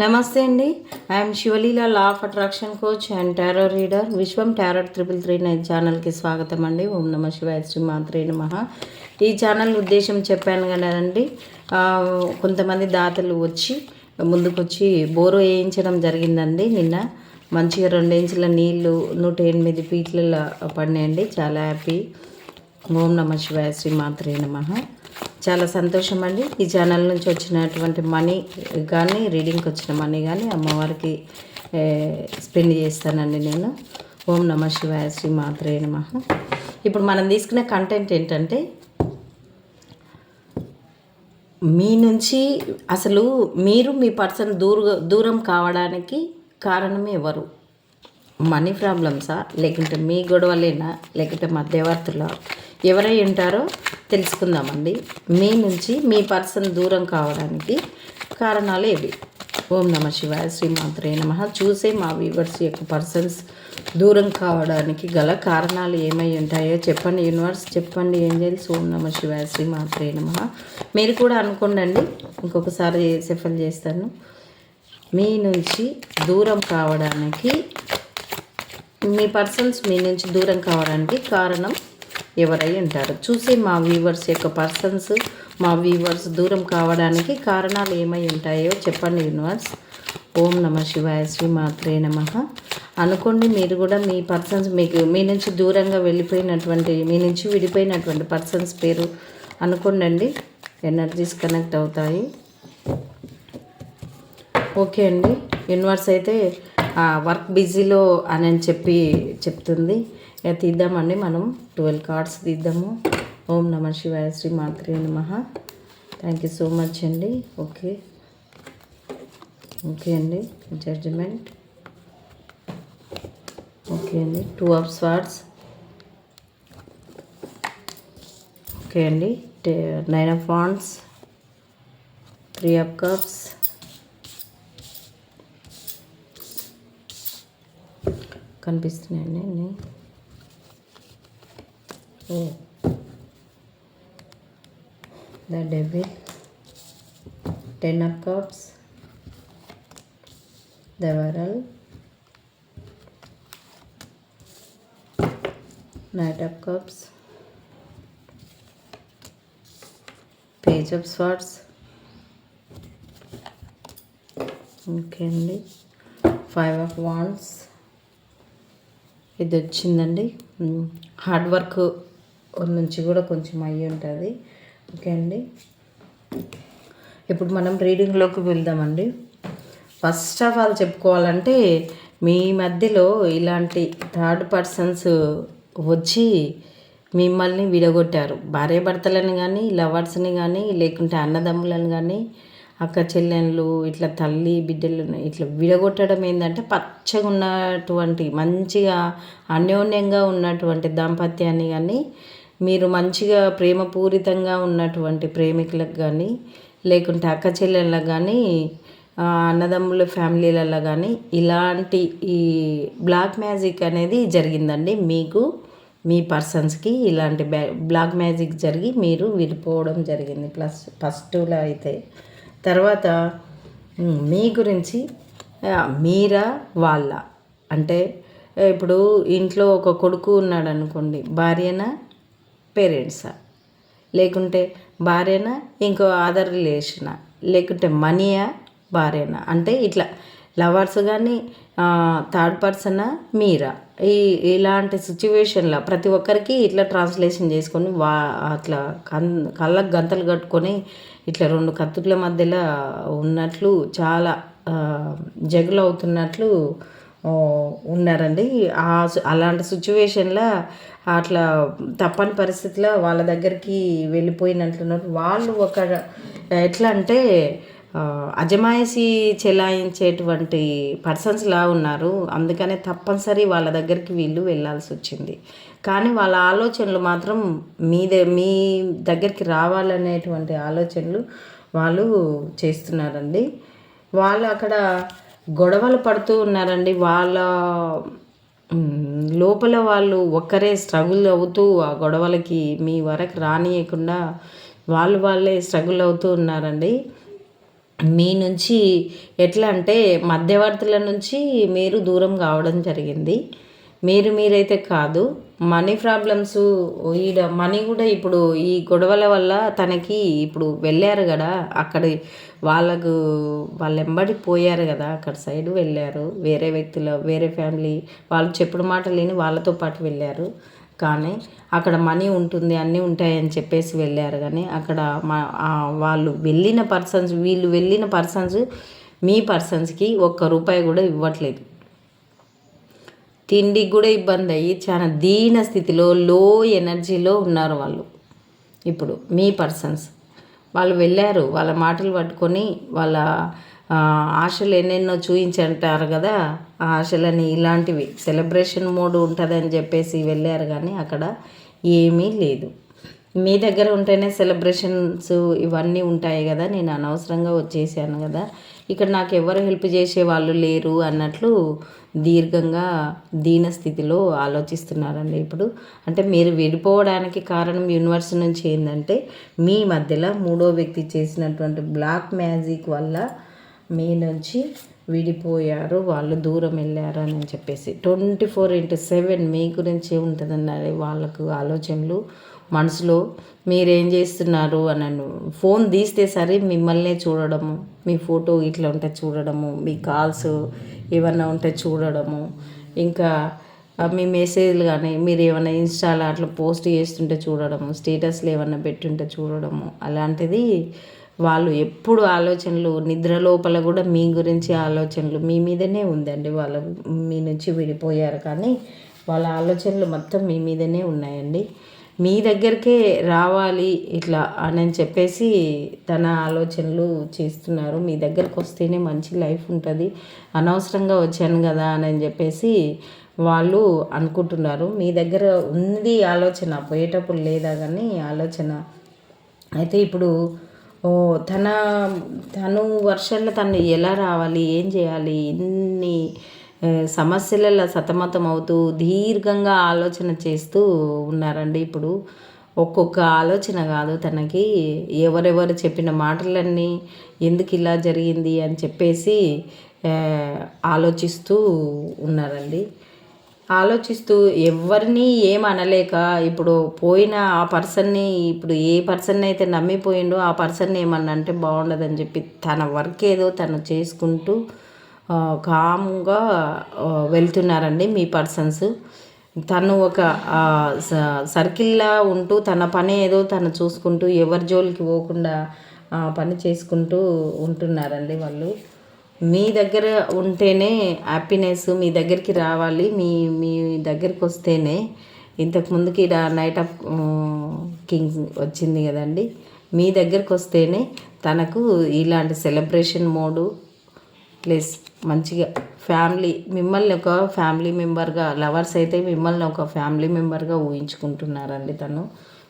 నమస్తే అండి. I'm Sivaleela law of attraction coach and tarot reader Vishwam tarot triple three nine ఛానల్కి స్వాగతం అండి. ఓం నమ శివాయ శ్రీ మాత్రే నమ. ఈ ఛానల్ ఉద్దేశం చెప్పాను కదండి. కొంతమంది దాతలు వచ్చి ముందుకొచ్చి బోరు వేయించడం జరిగిందండి. నిన్న మంచిగా రెండేంచుల నీళ్ళు నీళ్ళు నూట ఎనిమిది ఫీట్ల పడినాయండి. చాలా హ్యాపీ. ఓం నమ శివాయ శ్రీ మాత్రే నమ. చాలా సంతోషం అండి. ఈ ఛానల్ నుంచి వచ్చినటువంటి మనీ కానీ రీడింగ్కి వచ్చిన మనీ కానీ అమ్మవారికి స్పెండ్ చేస్తానండి నేను. ఓం నమ శివాయ శ్రీ మాత్రే నమ. ఇప్పుడు మనం తీసుకునే కంటెంట్ ఏంటంటే మీ నుంచి అసలు మీరు మీ పర్సన్ దూర దూరం కావడానికి కారణం ఎవరు? మనీ ప్రాబ్లమ్సా? లేకుంటే మీ గొడవలేనా? లేకుంటే మధ్యవర్తుల ఎవరై ఉంటారో తెలుసుకుందామండి. మీ నుంచి మీ పర్సన్ దూరం కావడానికి కారణాలు ఏవి? ఓం నమ శివాయ శ్రీమాత్రే నమ. చూసే మా వ్యూవర్స్ యొక్క పర్సన్స్ దూరం కావడానికి గల కారణాలు ఏమై ఉంటాయో చెప్పండి. యూనివర్స్ చెప్పండి. ఏంజల్స్ ఓం నమ శివాయ శ్రీమాత్రే నమ. మీరు కూడా అనుకోండి ఇంకొకసారి సెఫల్ చేస్తాను. మీ నుంచి దూరం కావడానికి మీ పర్సన్స్ మీ నుంచి దూరం కావడానికి కారణం ఎవరై ఉంటారు. చూసే మా వ్యూవర్స్ యొక్క పర్సన్స్ మా వ్యూవర్స్ దూరం కావడానికి కారణాలు ఏమై ఉంటాయో చెప్పండి యూనివర్స్ ఓం నమ శివాయ శ్రీ మాత్రే నమ. అనుకోండి మీరు కూడా మీ పర్సన్స్ మీకు మీ నుంచి దూరంగా వెళ్ళిపోయినటువంటి మీ నుంచి విడిపోయినటువంటి పర్సన్స్ పేరు అనుకోండి ఎనర్జీస్ కనెక్ట్ అవుతాయి. ఓకే అండి. యూనివర్స్ అయితే వర్క్ బిజీలో అని అని చెప్పి చెప్తుంది. ఇక తీద్దామండి మనం. Twelve cards తీద్దాము. ఓం నమ శివాయ శ్రీ మాత్రే నమ. థ్యాంక్ యూ సో మచ్ అండి. ఓకే ఓకే అండి. జడ్జిమెంట్ ఓకే అండి. టూ ఆఫ్ స్వార్డ్స్ ఓకే అండి. Nine of wands three of cups కనిపిస్తున్నాయండి. అన్నీ ఓ. The devil. Ten of cups. The world. Knight of cups. Page of swords okay అండి five of wands. ఇది వచ్చిందండి. Hard work నుంచి కూడా కొంచెం అయ్యి ఉంటుంది. ఓకే అండి. ఇప్పుడు మనం రీడింగ్లోకి వెళ్దామండి. ఫస్ట్ ఆఫ్ ఆల్ చెప్పుకోవాలంటే మీ మధ్యలో ఇలాంటి థర్డ్ పర్సన్స్ వచ్చి మిమ్మల్ని విడగొట్టారు. భార్య భర్తలను కానీ లవర్స్ని కానీ లేకుంటే అన్నదమ్ములను కానీ అక్క చెల్లెళ్ళు ఇట్లా తల్లి బిడ్డలు ఇట్లా విడగొట్టడం ఏంటంటే పచ్చగా ఉన్నటువంటి మంచిగా అన్యోన్యంగా ఉన్నటువంటి దాంపత్యాన్ని కానీ మీరు మంచిగా ప్రేమపూరితంగా ఉన్నటువంటి ప్రేమికులకు కానీ లేకుంటే అక్క చెల్లెళ్ళకు కానీ అన్నదమ్ముల ఫ్యామిలీలలో కానీ ఇలాంటి ఈ బ్లాక్ మ్యాజిక్ అనేది జరిగిందండి. మీకు మీ పర్సన్స్కి ఇలాంటి బ్యా బ్లాక్ మ్యాజిక్ జరిగి మీరు విడిపోవడం జరిగింది. ప్లస్ ఫస్ట్లో అయితే తర్వాత మీ గురించి మీరా వాళ్ళ? అంటే ఇప్పుడు ఇంట్లో ఒక కొడుకు ఉన్నాడు అనుకోండి భార్యనా పేరెంట్సా? లేకుంటే భార్యనా ఇంకో అదర్ రిలేషనా? లేకుంటే మనీయా భార్యనా? అంటే ఇట్లా. లవర్స్ కానీ థర్డ్ పర్సన్ మీరా? ఈ ఇలాంటి సిచ్యువేషన్లో ప్రతి ఒక్కరికి ఇట్లా ట్రాన్స్లేషన్ చేసుకొని వా అట్లా కన్ కళ్ళకు గంతలు కట్టుకొని ఇట్లా రెండు కత్తుల మధ్యలో ఉన్నట్లు చాలా జగులు అవుతున్నట్లు ఉన్నారండి. ఆ అలాంటి సిచ్యువేషన్లో అట్లా తప్పని పరిస్థితిలో వాళ్ళ దగ్గరికి వెళ్ళిపోయినట్లున్నారు. వాళ్ళు ఒక ఎట్లా అంటే అజమాయిషి చెలాయించేటువంటి పర్సన్స్లా ఉన్నారు. అందుకనే తప్పనిసరి వాళ్ళ దగ్గరికి వీళ్ళు వెళ్ళాల్సి వచ్చింది. కానీ వాళ్ళ ఆలోచనలు మాత్రం మీ ద- మీ దగ్గరికి రావాలనేటువంటి ఆలోచనలు వాళ్ళు చేస్తున్నారండి. వాళ్ళు అక్కడ గొడవలు పడుతూ ఉన్నారండి. వాళ్ళ లోపల వాళ్ళు ఒక్కరే స్ట్రగుల్ అవుతూ ఆ గొడవలకి మీ వరకు రానియకుండా వాళ్ళు వాళ్ళే స్ట్రగుల్ అవుతూ ఉన్నారండి. మీ నుంచి ఎట్లా అంటే మధ్యవర్తుల నుంచి మీరు దూరం కావడం జరిగింది. మీరు మీరైతే కాదు. మనీ ప్రాబ్లమ్స్ ఈడ మనీ కూడా ఇప్పుడు ఈ గొడవల వల్ల తనకి ఇప్పుడు వెళ్ళారు కదా అక్కడ వాళ్ళకు వాళ్ళు ఎంబడి పోయారు కదా అక్కడ సైడ్ వెళ్ళారు. వేరే వ్యక్తుల వేరే ఫ్యామిలీ వాళ్ళు చెప్పుడు మాట లేని వాళ్ళతో పాటు వెళ్ళారు. కానీ అక్కడ మనీ ఉంటుంది అన్నీ ఉంటాయని చెప్పేసి వెళ్ళారు. కానీ అక్కడ మా వాళ్ళు వెళ్ళిన పర్సన్స్ వీళ్ళు వెళ్ళిన పర్సన్స్ మీ పర్సన్స్కి ఒక్క రూపాయి కూడా ఇవ్వట్లేదు. తిండికి కూడా ఇబ్బంది అయ్యి చాలా దీన స్థితిలో లో ఎనర్జీలో ఉన్నారు వాళ్ళు. ఇప్పుడు మీ పర్సన్స్ వాళ్ళు వెళ్ళారు వాళ్ళ మాటలు పట్టుకొని వాళ్ళ ఆశలు ఎన్నెన్నో చూయించంటారు కదా. ఆ ఆశలని ఇలాంటివి. సెలబ్రేషన్ మోడ్ ఉంటుందని చెప్పేసి వెళ్ళారు కానీ అక్కడ ఏమీ లేదు. మీ దగ్గర ఉంటేనే సెలబ్రేషన్స్ ఇవన్నీ ఉంటాయి కదా. నేను అనవసరంగా వచ్చేసాను కదా. ఇక్కడ నాకు ఎవరు హెల్ప్ చేసే వాళ్ళు లేరు అన్నట్లు దీర్ఘంగా దీన స్థితిలో ఆలోచిస్తున్నారండి ఇప్పుడు. అంటే మీరు విడిపోవడానికి కారణం యూనివర్స్ నుంచి ఏంటంటే మీ మధ్యలో మూడో వ్యక్తి చేసినటువంటి బ్లాక్ మ్యాజిక్ వల్ల మీ నుంచి విడిపోయారు వాళ్ళు దూరం వెళ్ళారు అని చెప్పేసి. ట్వంటీ ఫోర్ ఇంటూ సెవెన్ మీ గురించి ఉంటుందన్నది వాళ్ళకు ఆలోచనలు మనసులో మీరేం చేస్తున్నారు అని ఫోన్ తీస్తే సరే మిమ్మల్నే చూడడము మీ ఫోటో ఇట్లా ఉంటే చూడడము మీ కాల్స్ ఏమన్నా ఉంటే చూడడము. ఇంకా మీ మెసేజ్లు కానీ మీరు ఏమైనా ఇన్స్టాలో అట్లా పోస్ట్ చేస్తుంటే చూడడము స్టేటస్లు ఏమైనా పెట్టుంటే చూడడము. అలాంటిది వాళ్ళు ఎప్పుడు ఆలోచనలు నిద్ర లోపల కూడా మీ గురించి ఆలోచనలు మీ మీదనే ఉందండి. వాళ్ళ మీ నుంచి విడిపోయారు కానీ వాళ్ళ ఆలోచనలు మొత్తం మీ మీదనే ఉన్నాయండి. మీ దగ్గరికే రావాలి ఇట్లా అని చెప్పేసి తన ఆలోచనలు చేస్తున్నారు. మీ దగ్గరకు వస్తేనే మంచి లైఫ్ ఉంటుంది. అనవసరంగా వచ్చాను కదా అని చెప్పేసి వాళ్ళు అనుకుంటున్నారు. మీ దగ్గర ఉంది ఆలోచన పోయేటప్పుడు లేదా కానీ ఆలోచన. అయితే ఇప్పుడు ఓ తన తను వర్షంలో తను ఎలా రావాలి ఏం చేయాలి ఎన్ని సమస్యలలో సతమతం అవుతూ దీర్ఘంగా ఆలోచన చేస్తూ ఉన్నారండి. ఇప్పుడు ఒక్కొక్క ఆలోచన కాదు తనకి. ఎవరెవరు చెప్పిన మాటలన్నీ ఎందుకు ఇలా జరిగింది అని చెప్పేసి ఆలోచిస్తూ ఉన్నారండి. ఆలోచిస్తూ ఎవరిని ఏం అనలేక ఇప్పుడు పోయిన ఆ పర్సన్ని ఇప్పుడు ఏ పర్సన్ అయితే నమ్మిపోయిండో ఆ పర్సన్ని ఏమన్నా అంటే బాగుండదని చెప్పి తన వర్క్ ఏదో తను చేసుకుంటూ కామ్గా వెళ్తున్నారండి మీ పర్సన్స్. తను ఒక సర్కిల్లా ఉంటూ తన పని ఏదో తను చూసుకుంటూ ఎవరి జోలికి పోకుండా పని చేసుకుంటూ ఉంటున్నారండి వాళ్ళు. మీ దగ్గర ఉంటేనే హ్యాపీనెస్ మీ దగ్గరికి రావాలి. మీ మీ దగ్గరికి వస్తేనే ఇంతకుముందుకి నైట్ ఆఫ్ కింగ్స్ వచ్చింది కదండి. మీ దగ్గరికి వస్తేనే తనకు ఇలాంటి సెలబ్రేషన్ మోడు ప్లస్ మంచిగా ఫ్యామిలీ మిమ్మల్ని ఒక ఫ్యామిలీ మెంబర్గా లవర్స్ అయితే మిమ్మల్ని ఒక ఫ్యామిలీ మెంబర్గా ఊహించుకుంటున్నారండి తను.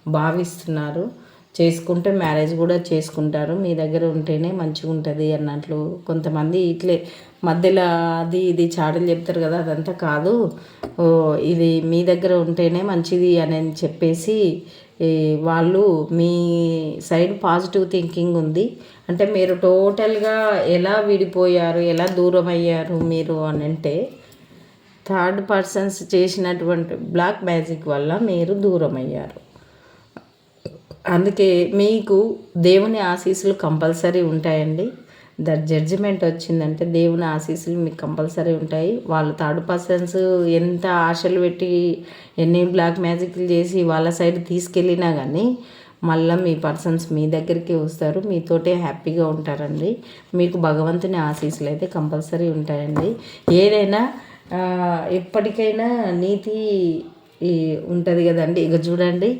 భావిస్తున్నారు. చేసుకుంటే మ్యారేజ్ కూడా చేసుకుంటారు. మీ దగ్గర ఉంటేనే మంచిగా ఉంటుంది అన్నట్లు కొంతమంది ఇట్లే మధ్యలో అది ఇది చాటలు చెప్తారు కదా అదంతా కాదు. ఇది మీ దగ్గర ఉంటేనే మంచిది అని చెప్పేసి వాళ్ళు మీ సైడ్ పాజిటివ్ థింకింగ్ ఉంది. అంటే మీరు టోటల్గా ఎలా విడిపోయారు ఎలా దూరం అయ్యారు మీరు అని అంటే థర్డ్ పర్సన్స్ చేసినటువంటి బ్లాక్ మ్యాజిక్ వల్ల మీరు దూరం అయ్యారు అందుకే మీకు దేవుని ఆశీస్సులు కంపల్సరీ ఉంటాయండి. దట్ జడ్జిమెంట్ వచ్చిందంటే దేవుని ఆశీస్సులు మీకు కంపల్సరీ ఉంటాయి. వాళ్ళు థర్డ్ పర్సన్స్ ఎంత ఆశలు పెట్టి ఎన్ని బ్లాక్ మ్యాజిక్లు చేసి వాళ్ళ సైడ్ తీసుకెళ్ళినా కానీ మళ్ళీ మీ పర్సన్స్ మీ దగ్గరికి వస్తారు. మీతోటే హ్యాపీగా ఉంటారండి. మీకు భగవంతుని ఆశీస్సులు అయితే కంపల్సరీ ఉంటాయండి. ఏదైనా ఎప్పటికైనా నీతి ఉంటుంది కదండి. ఇక చూడండి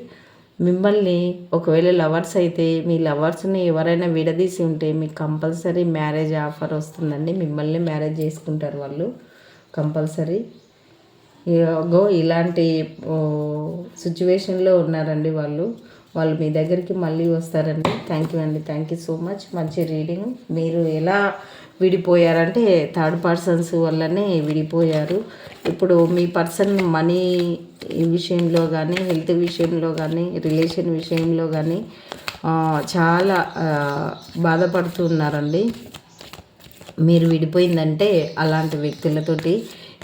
మిమ్మల్ని ఒకవేళ లవర్స్ అయితే మీ లవర్స్ని ఎవరైనా విడదీసి ఉంటే మీకు కంపల్సరీ మ్యారేజ్ ఆఫర్ వస్తుందండి. మిమ్మల్ని మ్యారేజ్ చేసుకుంటారు వాళ్ళు. కంపల్సరీ. గో ఇలాంటి సిచ్యువేషన్లో ఉన్నారండి వాళ్ళు. వాళ్ళు మీ దగ్గరికి మళ్ళీ వస్తారండి. థ్యాంక్ యూ అండి. థ్యాంక్ యూ సో మచ్ మంచి రీడింగ్ మీరు ఎలా విడిపోయారంటే థర్డ్ పర్సన్స్ వల్లనే విడిపోయారు. ఇప్పుడు మీ పర్సన్ మనీ విషయంలో కానీ హెల్త్ విషయంలో కానీ రిలేషన్ విషయంలో కానీ చాలా బాధపడుతున్నారండి. మీరు విడిపోయిందంటే అలాంటి వ్యక్తులతోటి.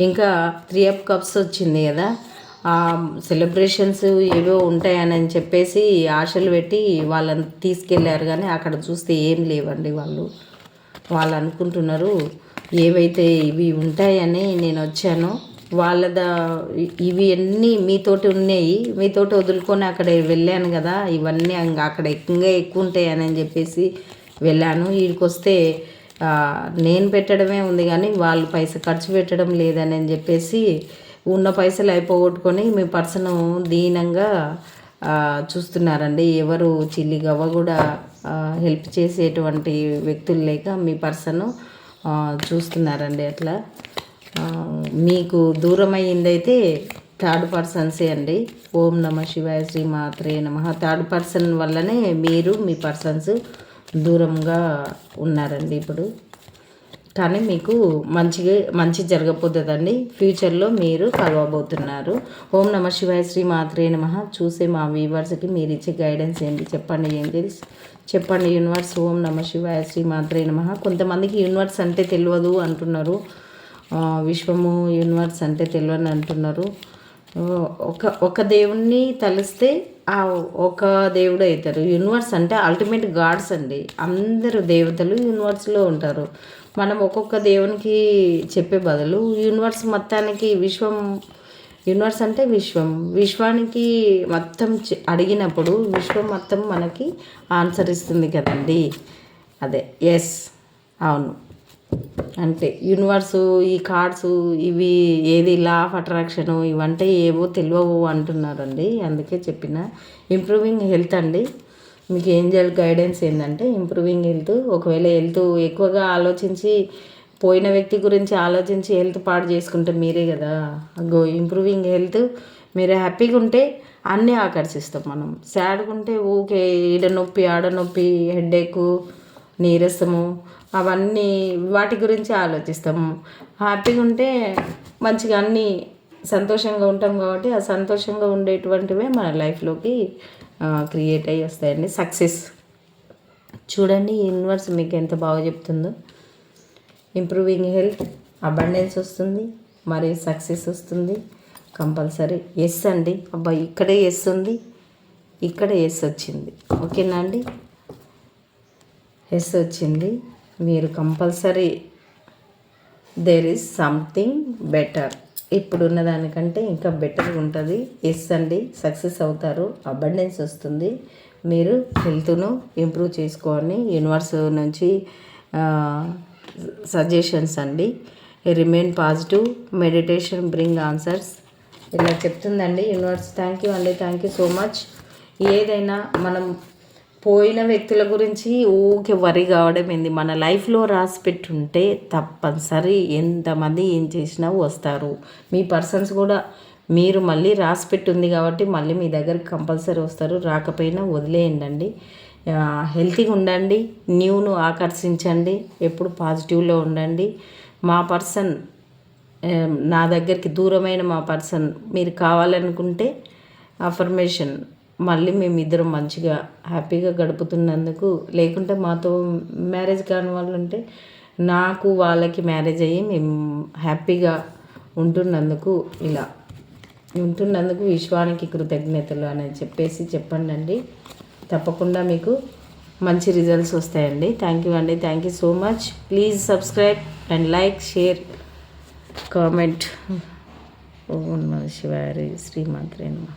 ఇంకా త్రీ అప్ కప్స్ వచ్చింది కదా. సెలబ్రేషన్స్ ఏవో ఉంటాయని చెప్పేసి ఆశలు పెట్టి వాళ్ళని తీసుకెళ్ళారు కానీ అక్కడ చూస్తే ఏం లేవండి వాళ్ళు. వాళ్ళు అనుకుంటున్నారు ఏవైతే ఇవి ఉంటాయని నేను వచ్చాను. వాళ్ళద ఇవి అన్నీ మీతోటి ఉన్నాయి. మీతోటి వదులుకొని అక్కడ వెళ్ళాను కదా. ఇవన్నీ అక్కడ ఎక్కువగా ఎక్కువ ఉంటాయని చెప్పేసి వెళ్ళాను. వీడికి వస్తే నేను పెట్టడమే ఉంది కానీ వాళ్ళు పైసలు ఖర్చు పెట్టడం లేదని చెప్పేసి ఉన్న పైసలు అయిపోగొట్టుకొని మీ పర్సను దీనంగా చూస్తున్నారండి. ఎవరు చిల్లి గవ్వ కూడా హెల్ప్ చేసేటువంటి వ్యక్తులు లేక మీ పర్సన్ చూస్తున్నారండి అట్లా. మీకు దూరం అయ్యిందైతే థర్డ్ పర్సన్సే అండి. ఓం నమ శివాయ శ్రీ మాత్రే నమ. థర్డ్ పర్సన్ వల్లనే మీరు మీ పర్సన్స్ దూరంగా ఉన్నారండి ఇప్పుడు. కానీ మీకు మంచిగా మంచి జరగబోతుందండి. ఫ్యూచర్లో మీరు కలవబోతున్నారు. ఓం నమ శివాయ శ్రీ మాత్రే నమ. చూసే మా వీవర్స్కి మీరు ఇచ్చే గైడెన్స్ ఏంటి? చెప్పండి ఏంజల్స్. చెప్పండి యూనివర్స్. ఓం నమ శివాయ శ్రీ మాత్రే నమ. కొంతమందికి యూనివర్స్ అంటే తెలియదు అంటున్నారు. విశ్వము యూనివర్స్ అంటే తెలియని అంటున్నారు. ఒక ఒక దేవుణ్ణి తలిస్తే ఒక దేవుడు అవుతారు. యూనివర్స్ అంటే అల్టిమేట్ గాడ్స్ అండి. అందరు దేవతలు యూనివర్స్లో ఉంటారు. మనం ఒక్కొక్క దేవునికి చెప్పే బదులు యూనివర్స్ మొత్తానికి విశ్వం యూనివర్స్ అంటే విశ్వం. విశ్వానికి మొత్తం అడిగినప్పుడు విశ్వం మొత్తం మనకి ఆన్సర్ ఇస్తుంది కదండి. అదే. ఎస్ అవును. అంటే యూనివర్సు ఈ కార్డ్స్ ఇవి ఏది లా ఆఫ్ అట్రాక్షన్ ఇవంటే ఏవో తెలియవు అంటున్నారండి. అందుకే చెప్పిన. ఇంప్రూవింగ్ హెల్త్ అండి. మీకు ఏంజల్ గైడెన్స్ ఏంటంటే ఇంప్రూవింగ్ హెల్త్ ఒకవేళ హెల్త్ ఎక్కువగా ఆలోచించి పోయిన వ్యక్తి గురించి ఆలోచించి హెల్త్ పాడు చేసుకుంటే మీరే కదా. గో ఇంప్రూవింగ్ హెల్త్ మీరు హ్యాపీగా ఉంటే అన్నీ ఆకర్షిస్తాం మనం. సాడ్గా ఉంటే ఊకే ఈడ నొప్పి ఆడ నొప్పి హెడేక్ నీరసము. అవన్నీ వాటి గురించి ఆలోచిస్తాము హ్యాపీగా ఉంటే మంచిగా అన్నీ సంతోషంగా ఉంటాం కాబట్టి ఆ సంతోషంగా ఉండేటువంటివే మన లైఫ్లోకి క్రియేట్ అయ్యి వస్తాయండి. సక్సెస్. చూడండి యూనివర్స్ మీకు ఎంత బాగా చెప్తుందో. ఇంప్రూవింగ్ హెల్త్ అబండెన్స్ వస్తుంది మరి సక్సెస్ వస్తుంది. కంపల్సరీ ఎస్ అండి. అబ్బాయి ఇక్కడే ఎస్ ఉంది ఇక్కడ ఎస్ వచ్చింది. ఓకేనా అండి? ఎస్ వచ్చింది. మీరు compulsory there is something better ఇప్పుడున్న దానికంటే ఇంకా బెటర్ ఉంటుంది. ఎస్ అండి సక్సెస్ అవుతారు అబండెన్స్ వస్తుంది. మీరు హెల్త్ను ఇంప్రూవ్ చేసుకోవాలి. యూనివర్స్ నుంచి సజెషన్స్ అండి. Remain positive meditation bring answers ఇలా చెప్తుందండి. యూనివర్స్ థ్యాంక్ యూ అండి. థ్యాంక్ యూ సో మచ్ ఏదైనా మనం పోయిన వ్యక్తుల గురించి ఊకే వరి కావడం ఏంది? మన లైఫ్లో రాసి పెట్టుంటే తప్పనిసరి ఎంతమంది ఏం చేసినా వస్తారు. మీ పర్సన్స్ కూడా మీరు మళ్ళీ రాసి పెట్టుంది కాబట్టి మళ్ళీ మీ దగ్గరికి కంపల్సరీ వస్తారు. రాకపోయినా వదిలేయండి హెల్తీగా ఉండండి. న్యూను ఆకర్షించండి. ఎప్పుడు పాజిటివ్లో ఉండండి. మా పర్సన్ నా దగ్గరికి దూరమైన మా పర్సన్ మీరు కావాలనుకుంటే అఫర్మేషన్ మళ్ళీ మేము ఇద్దరం మంచిగా హ్యాపీగా గడుపుతున్నందుకు లేకుంటే మాతో మ్యారేజ్ కాని వాళ్ళు ఉంటే నాకు వాళ్ళకి మ్యారేజ్ అయ్యి మేము హ్యాపీగా ఉంటున్నందుకు ఇలా ఉంటున్నందుకు విశ్వానికి కృతజ్ఞతలు అని చెప్పేసి చెప్పండి అండి తప్పకుండా మీకు మంచి రిజల్ట్స్ వస్తాయండి. థ్యాంక్ యూ అండి. Thank you so much. Please subscribe and like share comment. ఓం నమ శివారి శ్రీమంత్రేనమా